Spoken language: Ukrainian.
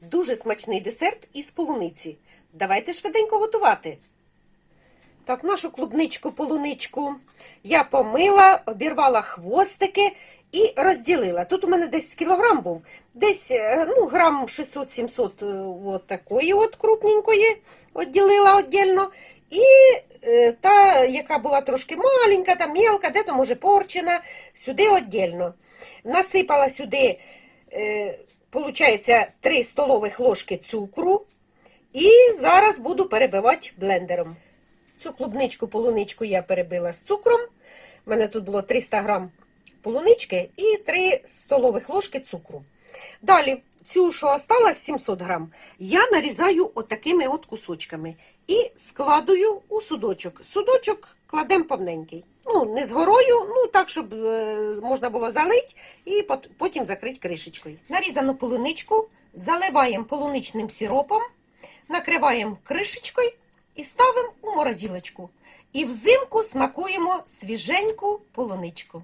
Дуже смачний десерт із полуниці. Давайте швиденько готувати. Так, нашу клубничку полуничку я помила, обірвала хвостики і розділила. Тут у мене десь кілограм був, десь е, ну, грам 600-700 е, от такої от крупненької відділила віддільно. І е, та, яка була трошки маленька, та мелка, де то може порчена, сюди віддільно. Насипала сюди, получається, 3 столових ложки цукру. І зараз буду перебивати блендером. Цю клубничку, полуничку я перебила з цукром. У мене тут було 300 грам полунички і 3 столових ложки цукру. Далі, цю, що осталось, 700 грам, я нарізаю отакими от кусочками і складую у судочок. Судочок кладемо повненький. Ну, не з горою, ну так, щоб е, можна було залити і пот- потім закрити кришечкою. Нарізану полуничку заливаємо полуничним сиропом, накриваємо кришечкою і ставимо у морозилочку. І взимку смакуємо свіженьку полуничку.